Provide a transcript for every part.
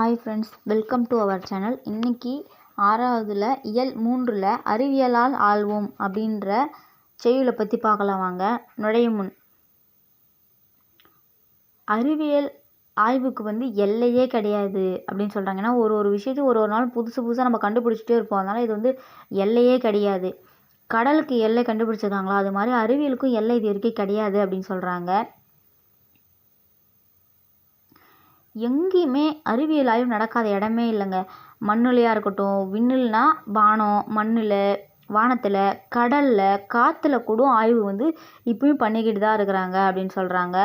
Hi friends welcome to our channel இன்றைக்கி ஆறாவதில் இயல் மூன்றில் அறிவியலால் ஆள்வோம் அப்படின்ற செய்யுளை பற்றி பார்க்கலாம் வாங்க. நுழையும் முன். அறிவியல் ஆய்வுக்கு வந்து எல்லையே கிடையாது அப்படின்னு சொல்கிறாங்க ஏன்னா ஒரு ஒரு விஷயத்தையும் ஒரு ஒரு நாள் புதுசு புதுசாக நம்ம கண்டுபிடிச்சிட்டே இருப்போம். அதனால் இது வந்து எல்லையே கிடையாது. கடலுக்கு எல்லை கண்டுபிடிச்சிருக்காங்களா? அது மாதிரி அறிவியலுக்கும் எல்லை இது வரைக்கும் கிடையாது அப்படின்னு சொல்கிறாங்க எங்கேயுமே அறிவியல் ஆய்வு நடக்காத இடமே இல்லைங்க. மண்ணுலையாக இருக்கட்டும் விண்ணில்னா வானம் மண்ணில் வானத்தில் கடலில் காற்றுல கூட ஆய்வு வந்து இப்போயும் பண்ணிக்கிட்டு தான் இருக்கிறாங்க அப்படின்னு சொல்கிறாங்க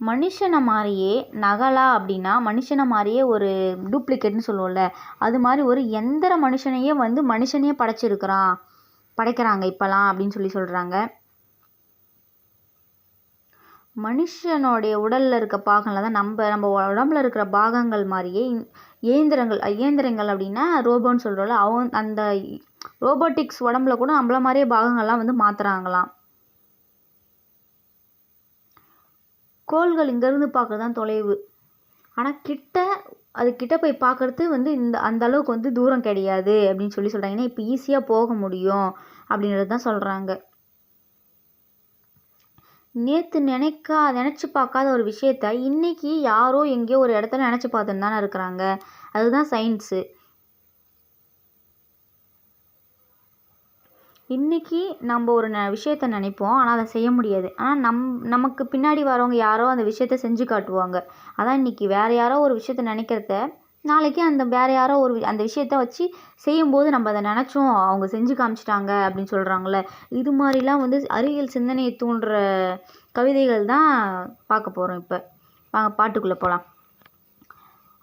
மனுஷனை மாதிரியே நகலா அப்படின்னா மனுஷனை மாதிரியே ஒரு டூப்ளிகேட்னு சொல்லுவோம்ல. அது மாதிரி ஒரு எந்திர மனுஷனையே வந்து மனுஷனையே படைச்சிருக்கிறான் படைக்கிறாங்க இப்போலாம் அப்படின்னு சொல்லி சொல்கிறாங்க மனுஷனுடைய உடலில் இருக்க பாகங்களை தான் நம்ம நம்ம உடம்புல இருக்கிற பாகங்கள் மாதிரியே இயந்திரங்கள் இயந்திரங்கள் அப்படின்னா ரோபோன்னு சொல்கிறோம்ல அவன் அந்த ரோபோட்டிக்ஸ் உடம்புல கூட நம்மள மாதிரியே பாகங்கள்லாம் வந்து மாற்றுறாங்களாம் கோள்கள் இங்கேருந்து பார்க்குறது தான் தொலைவு. ஆனால் கிட்ட அது கிட்ட போய் பார்க்குறது வந்து இந்த அந்த அளவுக்கு வந்து தூரம் கிடையாது அப்படின்னு சொல்லி சொல்கிறாங்க ஏன்னா இப்போ ஈஸியாக போக முடியும் அப்படின்றது தான் சொல்கிறாங்க நேற்று நினைக்கா நினச்சி பார்க்காத ஒரு விஷயத்த இன்றைக்கி யாரோ எங்கேயோ ஒரு இடத்துல நினச்சி பார்த்துன்னு தானே இருக்கிறாங்க. அதுதான் சயின்ஸு. இன்றைக்கி நம்ம ஒரு ந விஷயத்த நினைப்போம். ஆனால் அதை செய்ய முடியாது. ஆனால் நம் நமக்கு பின்னாடி வரவங்க யாரோ அந்த விஷயத்த செஞ்சு காட்டுவாங்க. அதான் இன்றைக்கி வேறு யாரோ ஒரு விஷயத்த நினைக்கிறத நாளைக்கு அந்த வேறு யாரோ ஒரு அந்த விஷயத்த வச்சு செய்யும்போது நம்ம அதை நினச்சோம் அவங்க செஞ்சு காமிச்சிட்டாங்க அப்படின்னு சொல்கிறாங்கள இது மாதிரிலாம் வந்து அறிவியல் சிந்தனையை தூண்டுற கவிதைகள் தான் பார்க்க போகிறோம் இப்போ. வாங்க பாட்டுக்குள்ளே போகலாம்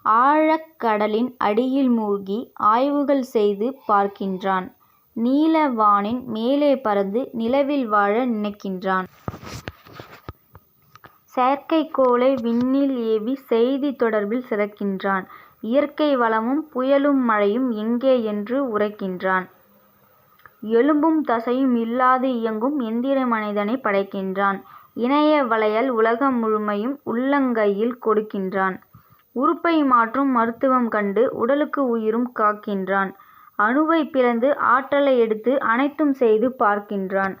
ஆழக்கடலின் அடியில் மூழ்கி ஆய்வுகள் செய்து பார்க்கின்றான். நீல வானின் மேலே பறந்து நிலவில் வாழ நினைக்கின்றான். செயற்கைக்கோளை விண்ணில் ஏவி செய்தி தொடர்பில் சிறக்கின்றான். இயற்கை வளமும் புயலும் மழையும் எங்கே என்று உரைக்கின்றான். எலும்பும் தசையும் இல்லாது இயங்கும் எந்திர மனிதனை படைக்கின்றான். இணைய வளையல் உலகம் முழுமையும் உள்ளங்கையில் கொடுக்கின்றான். உறுப்பை மாற்றும் மருத்துவம் கண்டு உடலுக்கு உயிரும் காக்கின்றான். அணுவை பிளந்து ஆற்றலை எடுத்து அனைத்தும் செய்து பார்க்கின்றான்.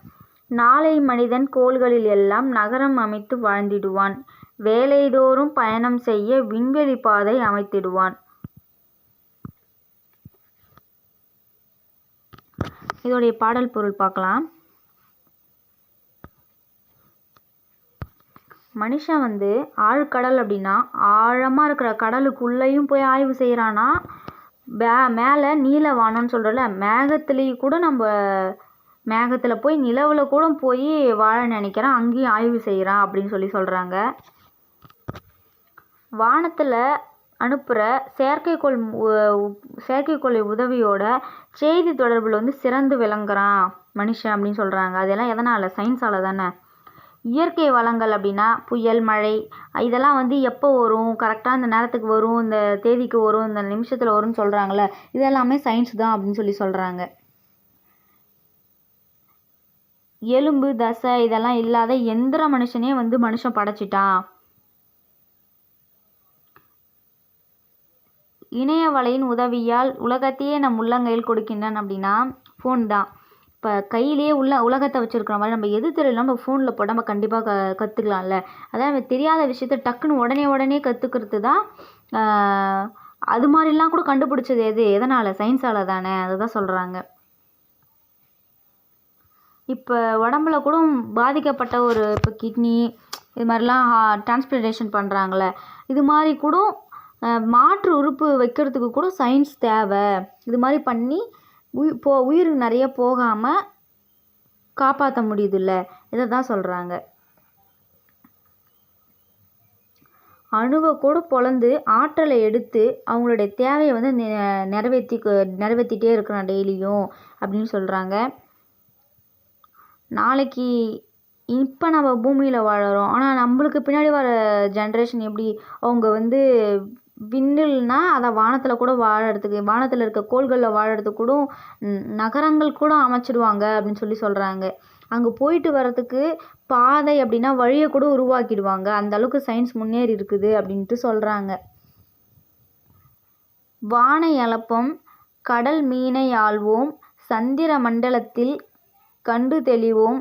நாளை மனிதன் கோள்களில் எல்லாம் நகரம் அமைத்து வாழ்ந்திடுவான். வேலைதோறும் பயணம் செய்ய விண்வெளி பாதை அமைத்திடுவான். இதோடைய பாடல் பொருள் பார்க்கலாம். மனுஷன் வந்து ஆழ்கடல் அப்படின்னா ஆழமாக இருக்கிற கடலுக்குள்ளேயும் போய் ஆய்வு செய்கிறானா மே மேலே நீல வானம்னு சொல்கிறல மேகத்துலேயும் கூட நம்ம மேகத்தில் போய் நிலவில் கூட போய் வாழ நினைக்கிறான் அங்கேயும் ஆய்வு செய்கிறான் அப்படின்னு சொல்லி சொல்கிறாங்க வானத்தில் அனுப்புகிற செயற்கைக்கோள் செயற்கைக்கோளை உதவியோட செய்தி தொடர்பில் வந்து சிறந்து விளங்குறான் மனுஷன் அப்படின்னு சொல்கிறாங்க அதெல்லாம் எதனால்? சயின்ஸால் தானே. இயற்கை வளங்கள் அப்படின்னா புயல் மழை இதெல்லாம் வந்து எப்போ வரும்? கரெக்டாக இந்த நேரத்துக்கு வரும்? இந்த தேதிக்கு வரும்? இந்த நிமிஷத்தில் வரும்னு சொல்கிறாங்களே இதெல்லாமே சயின்ஸ் தான் அப்படின்னு சொல்லி சொல்கிறாங்க எலும்பு தசை இதெல்லாம் இல்லாத எந்திர மனுஷனே வந்து மனுஷன் படைச்சிட்டான். இணைய வலையின் உதவியால் உலகத்தையே நம் உள்ளங்கையில் கொடுக்கின்றான் அப்படின்னா ஃபோன் தான். இப்போ கையிலேயே உள்ள உலகத்தை வச்சுருக்கிற மாதிரி நம்ம எது தெரியல நம்ம ஃபோனில் போட நம்ம கண்டிப்பாக க கற்றுக்கலாம்ல அதான் தெரியாத விஷயத்த டக்குன்னு உடனே உடனே கற்றுக்கிறது தான் அது மாதிரிலாம் கூட கண்டுபிடிச்சது எது? எதனால்? சயின்ஸால் தானே அதுதான் சொல்கிறாங்க இப்போ உடம்புல கூட பாதிக்கப்பட்ட ஒரு இப்போ கிட்னி இது மாதிரிலாம் டிரான்ஸ்பிளேஷன் பண்ணுறாங்களே இது மாதிரி கூட மாற்று உறுப்பு வைக்கிறதுக்கு கூட சயின்ஸ் தேவை. இது மாதிரி பண்ணி உயி போ உயிர் நிறைய போகாமல் காப்பாற்ற முடியுதுல்ல. இதை தான் சொல்கிறாங்க அணுவை கூட பொழந்து ஆற்றலை எடுத்து அவங்களுடைய தேவையை வந்து நிறைவேற்றி நிறைவேற்றிட்டே இருக்கிறான் டெய்லியும் அப்படின்னு சொல்கிறாங்க நாளைக்கு இப்போ நம்ம பூமியில் வாழறோம். ஆனால் நம்மளுக்கு பின்னாடி வர ஜென்ரேஷன் எப்படி? அவங்க வந்து விண்ணில்னா அதை வானத்தில் கூட வாழறதுக்கு வானத்தில் இருக்க கோள்களில் வாழறதுக்கு கூட நகரங்கள் கூட அமைச்சிடுவாங்க அப்படின்னு சொல்லி சொல்கிறாங்க அங்கே போயிட்டு வர்றதுக்கு பாதை அப்படின்னா வழியை கூட உருவாக்கிடுவாங்க. அந்த அளவுக்கு சயின்ஸ் முன்னேறி இருக்குது அப்படின்ட்டு சொல்கிறாங்க வானை அளப்போம் கடல் மீனை ஆள்வோம் சந்திர மண்டலத்தில் கண்டு தெளிவோம்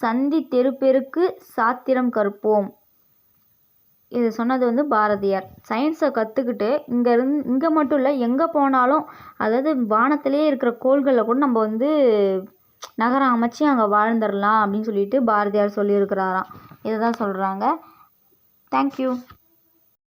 சந்தி தெருப்பெருக்கு சாத்திரம் கற்போம். இது சொன்னது வந்து பாரதியார். சயின்ஸை கற்றுக்கிட்டு இங்கே இருந் இங்கே மட்டும் இல்லை எங்கே போனாலும் அதாவது வானத்திலே இருக்கிற கோள்களில் கூட நம்ம வந்து நகரம் அமைச்சு அங்கே வாழ்ந்துடலாம் அப்படின்னு சொல்லிட்டு பாரதியார் சொல்லியிருக்கிறாராம். இதை தான் சொல்கிறாங்க தேங்க்யூ